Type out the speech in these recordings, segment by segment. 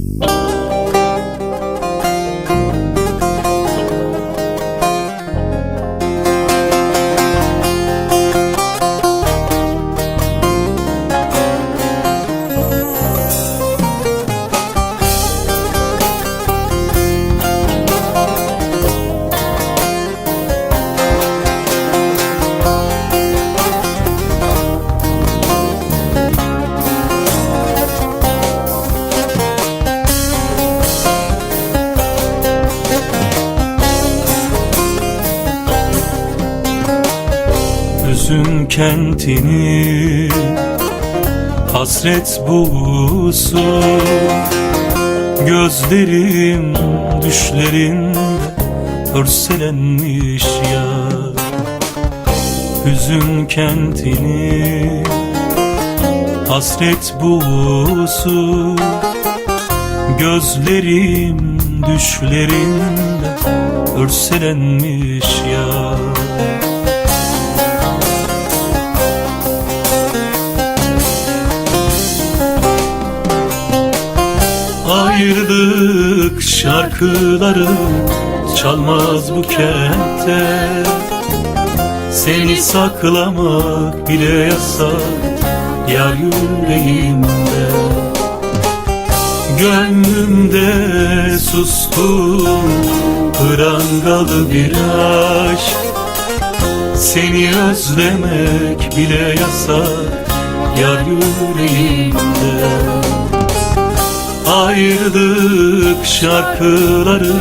Bye. Hüzün kentini. Hasret buğusu Gözlerim düşlerinde Örselenmiş ya. Hüzün kentini Hasret buğusu Gözlerim düşlerinde Örselenmiş ya Ayrılık şarkıları çalmaz bu kentte. Seni saklamak bile yasak yar yüreğimde Gönlümde suskun prangalı bir aşk. Seni özlemek bile yasak yar yüreğimde Ayrılık şarkıları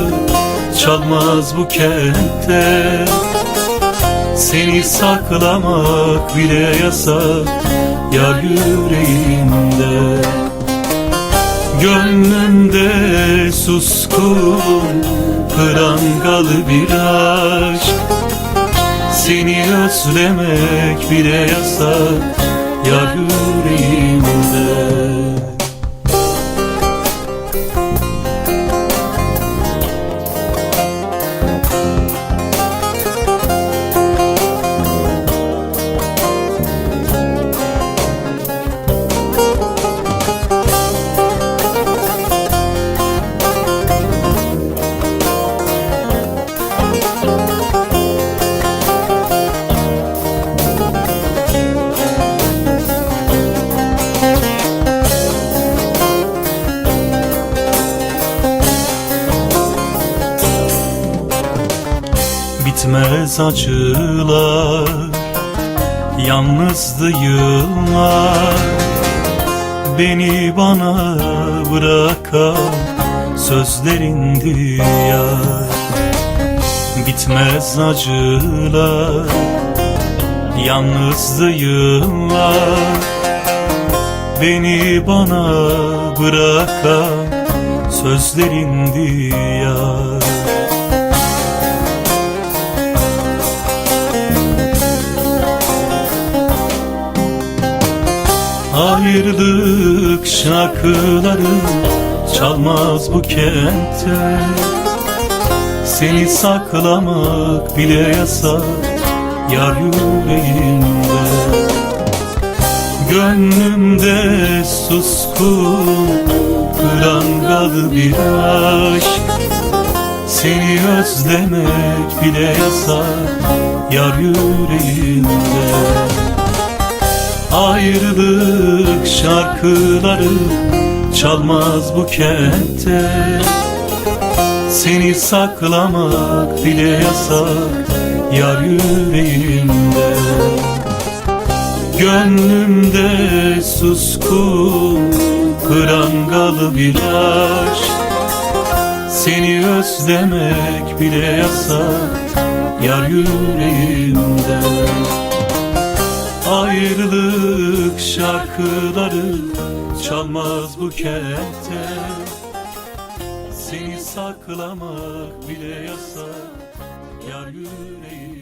çalmaz bu kentte. Seni saklamak bile yasak yar yüreğimde. Gönlümde suskun prangalı bir aşk. Seni özlemek bile yasak yar yüreğimde Bitmez acılar Yalnızdı yıllar. Beni bana bırakan Sözlerindi ya Bitmez acılar Yalnızdı yıllar. Beni bana bırakan Sözlerindi ya Ayrılık şarkıları çalmaz bu kentte. Seni saklamak bile yasak yar yüreğimde. Gönlümde suskun prangalı bir aşk. Seni özlemek bile yasak yar yüreğimde Ayrılık şarkıları çalmaz bu kentte. Seni saklamak bile yasak yar yüreğimde. Gönlümde suskun prangalı bir aşk. Seni özlemek bile yasak yar yüreğimde Ayrılık şarkıları çalmaz bu kentte Seni saklamak bile yasak. Yar yüreğim